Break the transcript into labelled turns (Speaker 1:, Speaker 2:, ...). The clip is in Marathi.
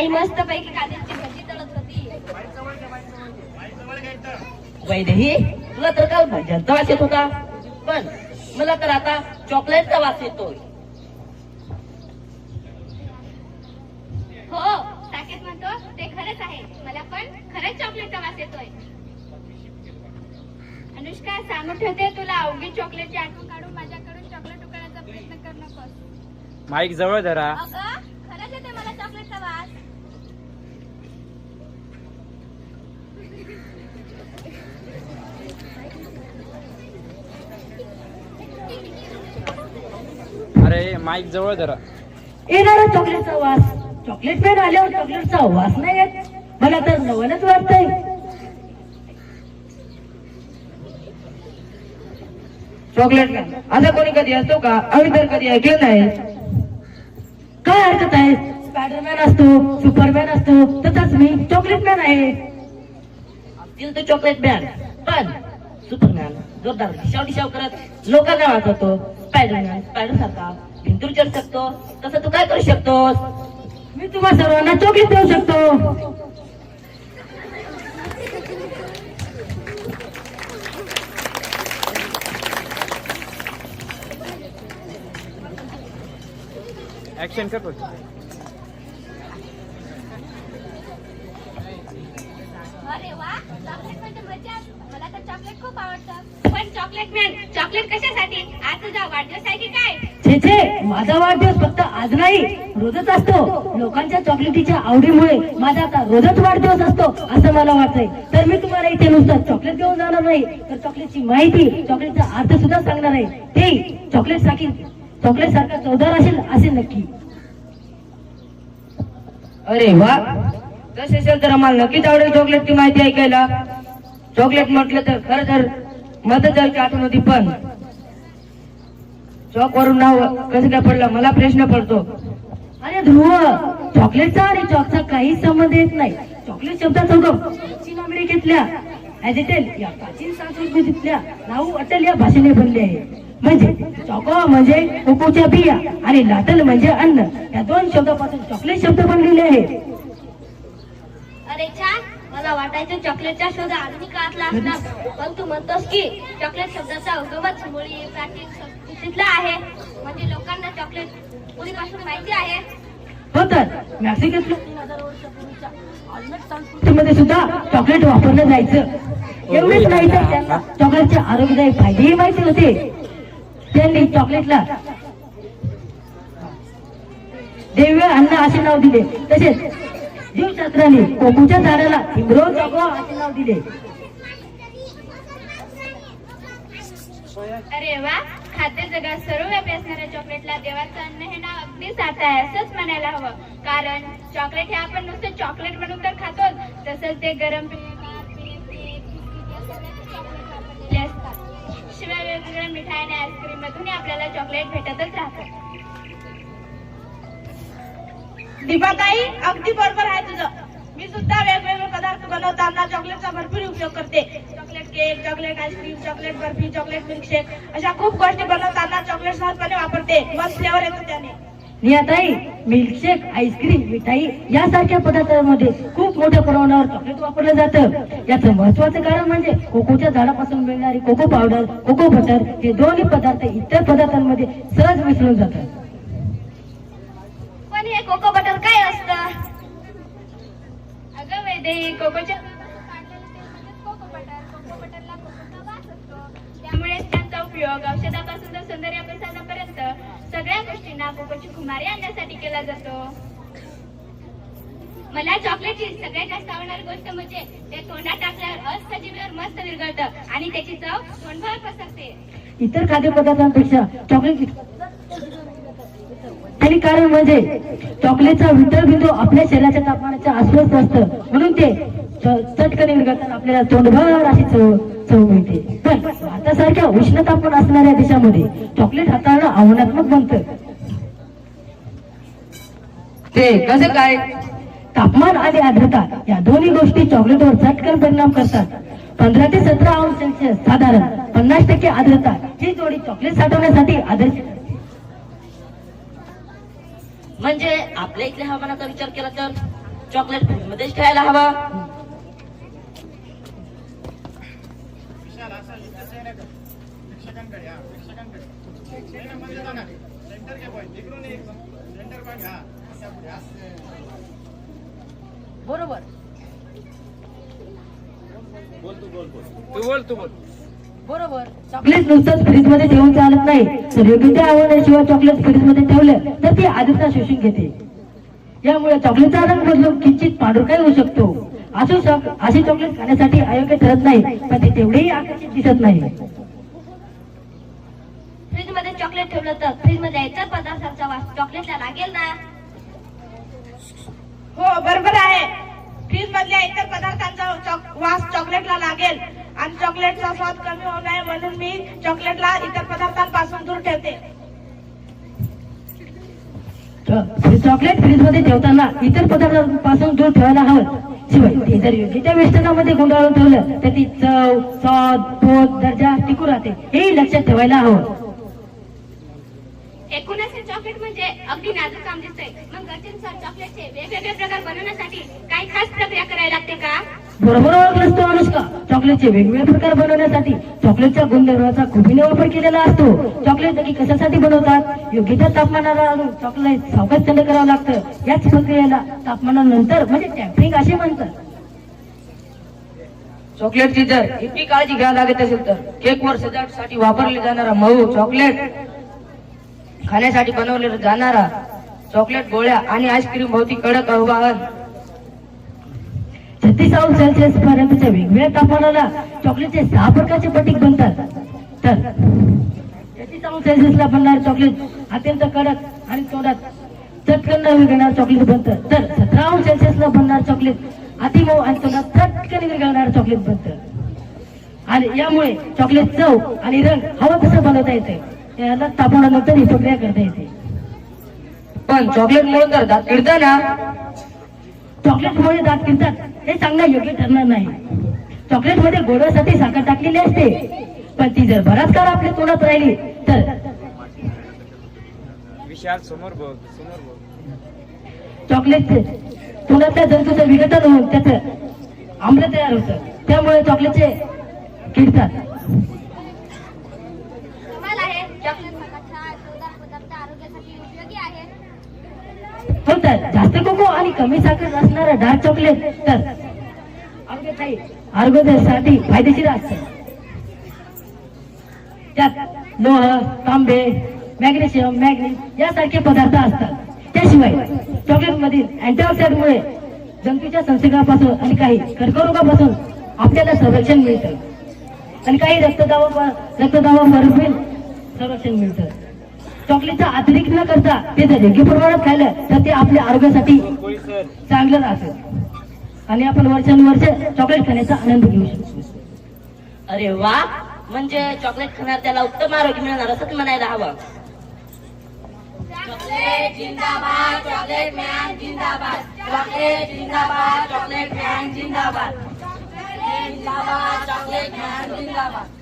Speaker 1: आई मस्त पैकी कांद्याची भजी तळत होती.
Speaker 2: वैदेही तुला तर काल भज्यांचा वास येत होता. पण मला तर आता चॉकलेटचा वास येतोय.
Speaker 1: हो साकेत म्हणतो ते खरंच आहे. मला पण खरंच चॉकलेटचा वास येतोय. अनुष्का सांगून ठेवते तुला अवघी चॉकलेटची आठवण काढून माझ्याकडून चॉकलेट उकळण्याचा प्रयत्न कर नकोस.
Speaker 3: माईक जवळ धरा
Speaker 1: अगं खरंच येते मला चॉकलेटचा वास
Speaker 3: अरे माईक जवळ धरा.
Speaker 2: येणार चॉकलेटचा वास. चॉकलेट पेन आल्यावर चॉकलेटचा वास नाही येत. मला तर नवलच वाटतंय. चॉकलेट मॅन असं कोणी कधी असतो का? आम्ही तर कधी ऐकलं नाही. काय हरकत आहे? स्पायडरमॅन असतो सुपरमॅन असतो तसाच मी चॉकलेट मॅन आहे. असतील तर चॉकलेट मॅन पण सुपरमॅन जोरदार दिशाव दिशाव करत लोकांना वाचवतो. स्पायडरमॅन स्पायडर सारखा भिंतूर चढ शकतो तसं तू काय करू शकतोस? मी तुम्हा सर्वांना चॉकलेट देऊ शकतो.
Speaker 3: ऍक्शन कर.
Speaker 1: अरे वा चॉकलेट म्हणजे मजाच मला तर चॉकलेट खूप आवडतं. पण चॉकलेट मॅन चॉकलेट कशासाठी? आज तुझा वाढदिवस आहे की काय?
Speaker 2: छे माझा वाढदिवस फक्त आज नाही रोजच असतो. लोकांच्या चॉकलेटीच्या आवडीमुळे माझा आता रोजच वाढदिवस असतो असं मला वाटतंय. तर मी तुम्हाला इथे नुसतं चॉकलेट घेऊन जाणार नाही तर चॉकलेटची माहिती चॉकलेटचा अर्थ सुद्धा सांगणार आहे. ते चॉकलेट सारखी चॉकलेट सारखा चौदार असेल असे नक्की. अरे वा. तसे असेल तर आम्हाला नक्कीच आवडेल चॉकलेटची माहिती ऐकायला. चॉकलेट म्हटलं तर खरं तर मदत जायची आठवण होती पण? चॉक वरून नाव कसं काय पडलं मला प्रश्न पडतो. अरे ध्रुव चॉकलेटचा आणि चॉकचा काहीच संबंध येत नाही. चॉकलेट शब्दाचा उगम दक्षिण अमेरिकेतल्या ॲजिटेल या प्राचीन संस्कृतीतल्या नाऊ अटल या भाषेने बनले आहे. म्हणजे चॉको म्हणजे कोकोच्या बिया आणि लाटल म्हणजे अन्न. या दोन शब्दापासून चॉकलेट शब्द बनलेले आहे.
Speaker 1: अरे छान. मला वाटायचं चॉकलेटचा शोध आधुनिक काळातला असणार पण तू म्हणतोस की चॉकलेट शब्दाचा उगमच मुळी प्राचीन आहे. म्हणजे लोकांना चॉकलेट पूर्वीपासून माहिती आहे.
Speaker 2: हो तर सुद्धा चॉकलेट वापरलं जायचं. एवढेच नाही तर त्यांना चॉकलेटचे आरोग्यदायी फायदेही माहिती होते. त्यांनी चॉकलेटला दिव्य अन्न असे नाव दिले. तसेच जीवशास्त्राने कोकूच्या झाडाला हिमरो चॉको असे नाव दिले.
Speaker 1: अरे वा खाते जगात सर्वव्यापी असणाऱ्या चॉकलेटला देवाचं अन्न हे नाव अगदी साधं आहे असंच म्हणायला हवं. कारण चॉकलेट हे आपण नुसतं चॉकलेट म्हणून तर खातोच. तसंच ते गरम शिवाय वेगवेगळ्या मिठाई आणि आईस्क्रीम मधूनही आपल्याला चॉकलेट भेटतच राहतं.
Speaker 4: दीपाताई अगदी बरोबर आहे तुझं. मी सुद्धा वेगवेगळे पदार्थ बनवताना चॉकलेटचा भरपूर उपयोग करते. Chocolate cake chocolate ice cream chocolate barfi chocolate milkshake अशा खूप गोष्टी बनवताना चॉकलेट सहजपणे वापरते. मस्त फ्लेवर येतो त्याने.
Speaker 2: नियाताई मिल्कशेक आईस्क्रीम मिठाई यासारख्या पदार्थांमध्ये खूप मोठ्या प्रमाणावर चॉकलेट वापरलं जातं. याचं महत्वाचं कारण म्हणजे कोकोच्या झाडापासून मिळणारी कोको पावडर कोको बटर हे दोन्ही पदार्थ इतर पदार्थांमध्ये सहज मिसळून जातात.
Speaker 1: पण हे कोको ते कोकोच्या त्यामुळे त्यांचा उपयोग औषधापासून तर सौंदर्य प्रसारणापर्यंत सगळ्या गोष्टींना कोकोची खुमारी आणण्यासाठी केला जातो. मला चॉकलेटची सगळ्यात जास्त आवडणारी गोष्ट म्हणजे ते तोंडात टाकल्यावर अस्सजीवीवर मस्त विरघळतं आणि त्याची चव तोंडभर पसरते.
Speaker 2: इतर खाद्यपदार्थांपेक्षा चॉकलेट कारण म्हणजे चॉकलेटचा वितर बिंदू आपल्या शरीराच्या तापमानाच्या आसपास असतं. म्हणून ते चटकन विरघळताना आपल्याला तोंडभर अशी चव चव मिळते. पण भारतासारख्या उष्ण तापमान असणाऱ्या देशामध्ये चॉकलेट हाताळणं आव्हानात्मक बनतं. ते कसं काय? तापमान आणि आर्द्रता या दोन्ही गोष्टी चॉकलेटवर चटकन परिणाम करतात. पंधरा ते सतरा अंश सेल्सिअस साधारण पन्नास टक्के आर्द्रता ही जोडी चॉकलेट साठवण्यासाठी आदर्श म्हणजे आपल्या इथल्या हवामानाचा विचार केला तर चॉकलेट फ्रीज मध्येच ठेवायला हवं. बरोबर.
Speaker 3: तू बोल तू बोल.
Speaker 2: बरोबर चॉकलेट नुसतंच फ्रीजमध्ये ठेवून चालत नाही तर योग्य त्या आवडण्याशिवाय चॉकलेट फ्रीजमध्ये ठेवलं तर ती आदित्य शोषून घेते. यामुळे चॉकलेटचा रंग बदलून किंचित पांढरकाय होऊ शकतो. असो शॉक असे चॉकलेट खाण्यासाठी अयोग्य ठरत नाही पण ते तेवढेही आकर्षित दिसत नाही.
Speaker 1: फ्रीजमध्ये चॉकलेट ठेवलं तर फ्रीजमध्ये इतर पदार्थांचा वास चॉकलेटला लागेल ना?
Speaker 4: हो बरोबर आहे. फ्रीज मधल्या इतर पदार्थांचा चॉक- वास चॉकलेटला लागेल. आणि चॉकलेटचा स्वाद कमी होऊ नये म्हणून मी चॉकलेटला इतर पदार्थांपासून दूर ठेवते.
Speaker 2: चॉकलेट फ्रीजमध्ये ठेवताना इतर पदार्थांपासून दूर ठेवायला हवं. शिवाय ते जर योग्य त्या वेष्टनामध्ये गुंडाळून ठेवलं तर ती चव स्वाद पोत दर्जा टिकू राहते. हेही लक्षात ठेवायला हवं.
Speaker 1: एकूणच हे चॉकलेट म्हणजे अगदी नाजूक काम दिसतंय. मग गरजेनुसार चॉकलेटचे वेगवेगळे प्रकार बनवण्यासाठी काही खास प्रक्रिया करायला लागते का?
Speaker 2: बरोबर ओळखलंस तू अनुष्का. चॉकलेटचे वेगवेगळे प्रकार बनवण्यासाठी चॉकलेटच्या गुणधर्माचा खुबीने वापर केलेला असतो. चॉकलेट नक्की कशासाठी बनवतात? योग्य त्या तापमानाला आणून चॉकलेट सावकाश थंड करावं लागतं. याच प्रक्रियेला तापमानानंतर म्हणजे टॅम्परिंग असे म्हणतात. चॉकलेटची जर इतकी काळजी घ्यावी लागत असेल तर केकवर सजावटीसाठी वापरले जाणारा मऊ चॉकलेट खाण्यासाठी बनवले जाणारा चॉकलेट गोळ्या आणि आईस्क्रीम भोवती कडक आव्हान छत्तीस अंश सेल्सिअस पर्यंतच्या वेगवेगळ्या तापमानाला चॉकलेटचे सहा प्रकारचे पटीक बनतात. तर छत्तीस अंश सेल्सिअसला बनणार चॉकलेट अत्यंत कडक आणि तोंडात चटकन विरघळणार चॉकलेट बनतं. तर सतरा अंश सेल्सिअसला बनणार चॉकलेट अतिमऊ आणि तोंडात चटकन विरघळणार चॉकलेट बनतं. आणि यामुळे चॉकलेट चव आणि रंग हवं तसं बनवता येते याला तापमानानंतर ही प्रक्रिया करता येते. पण चॉकलेट मुळे तर दात चॉकलेटमुळे दात किडतात हे सांगणं योग्य ठरणार नाही. चॉकलेटमध्ये गोडव्यासाठी साखर टाकलेली असते पण ती जर बराच काळ आपल्या तोंडात राहिली तर
Speaker 3: विशाल समोर बघ समोर बघ.
Speaker 2: चॉकलेट तोंडातल्या जंतूचं विघटन होऊन त्याचं आम्ल तयार होतं. त्यामुळे चॉकलेटचे किडतात
Speaker 1: कमाल आहे चॉकलेट प्रकारचा चवदार पदार्थ आरोग्यासाठी उपयोगी आहे
Speaker 2: हो तर जास्त कोको आणि कमी साखर असणारा डार्क चॉकलेट तर आरोग्यासाठी फायदेशीर असते. त्यात लोह तांबे मॅग्नेशियम मॅग्नीज यासारखे पदार्थ असतात. त्याशिवाय चॉकलेट मधील अँटीऑक्सिडंटमुळे जंतूच्या संसर्गापासून आणि काही कर्करोगापासून आपल्याला संरक्षण मिळतं. आणि काही रक्तदाबा रक्तदाबावरील संरक्षण मिळतं. चॉकलेटचा अतिरिक्त न करता ते जर योग्य प्रमाणात खाल्लं तर ते आपल्या आरोग्यासाठी चांगलं राहतं. आणि आपण वर्षानुवर्ष चॉकलेट खाण्याचा आनंद घेऊ शकतो.
Speaker 5: अरे वा! म्हणजे चॉकलेट खाणार त्याला उत्तम आरोग्य मिळणार असंच म्हणायला हवं. चॉकलेट जिंदाबाद चॉकलेट मॅन जिंदाबाद. चॉकलेट जिंदाबाद चॉकलेट मॅन जिंदाबाद. चॉकलेट जिंदाबाद चॉकलेट मॅन जिंदाबाद.